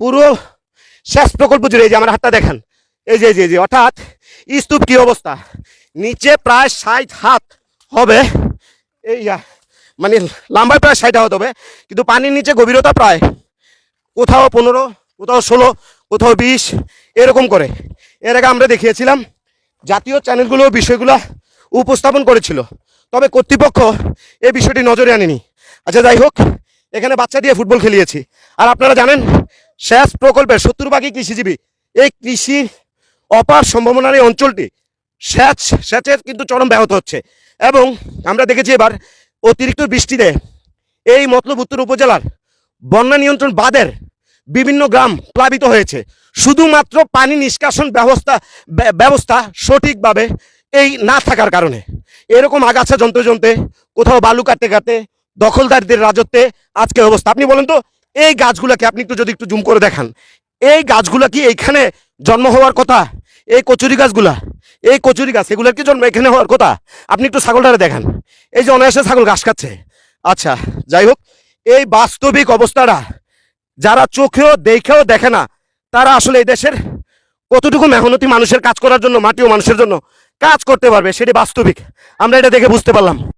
পুরো শেষ প্রকল্প জুড়ে এই যে আমার হাতটা দেখেন। এই যে যে অর্থাৎ স্তূপ কি অবস্থা? নিচে প্রায় ষাট হাত হবে। এই মানে লাম্বায় প্রায় ষাট হাত হবে। কিন্তু পানির নিচে গভীরতা প্রায় কোথাও পনেরো, কোথাও ষোলো, কোথাও বিশ, এরকম করে। এর আগে আমরা দেখিয়েছিলাম, জাতীয় চ্যানেলগুলো, বিষয়গুলো উপস্থাপন করেছিল। তবে কর্তৃপক্ষ এই বিষয়টি নজরে আনেনি। আচ্ছা যাই হোক, এখানে বাচ্চা দিয়ে ফুটবল খেলিয়েছি। আর আপনারা জানেন শেষ প্রকল্পের সত্তর ভাগই কৃষিজীবী। এই কৃষি অপার সম্ভাবনার এই অঞ্চলটি। সেচ সেচের কিন্তু চরম ব্যাহত হচ্ছে। এবং আমরা দেখেছি এবার অতিরিক্ত বৃষ্টিতে এই মতলব উত্তর উপজেলার বন্যা নিয়ন্ত্রণ বাদের বিভিন্ন গ্রাম প্লাবিত হয়েছে। শুধুমাত্র পানি নিষ্কাশন ব্যবস্থা, ব্য- ব্যবস্থা সঠিকভাবে এই না থাকার কারণে। এরকম আগাছা যন্ত্র যন্ত্রে কোথাও বালু কাটতে কাটতে দখলদারদের রাজত্বে আজকে অবস্থা। আপনি বলেন তো এই গাছগুলোকে আপনি একটু যদি একটু জুম করে দেখান। এই গাছগুলা কি এইখানে জন্ম হওয়ার কথা? এই কচুরি গাছগুলা? এই কচুরি গাছ, এগুলোর কি জন্ম এখানে হওয়ার কথা? আপনি একটু ছাগলটারে দেখান। এই যে অনায়াসে ছাগল ঘাস খাচ্ছে। আচ্ছা যাই হোক, এই বাস্তবিক অবস্থাটা যারা চোখেও দেখেও দেখে না, তারা আসলে এই দেশের কতটুকু মেহনতি মানুষের কাজ করার জন্য, মাটি ও মানুষের জন্য কাজ করতে পারবে, সেটি বাস্তবিক। আমরা এটা দেখে বুঝতে পারলাম।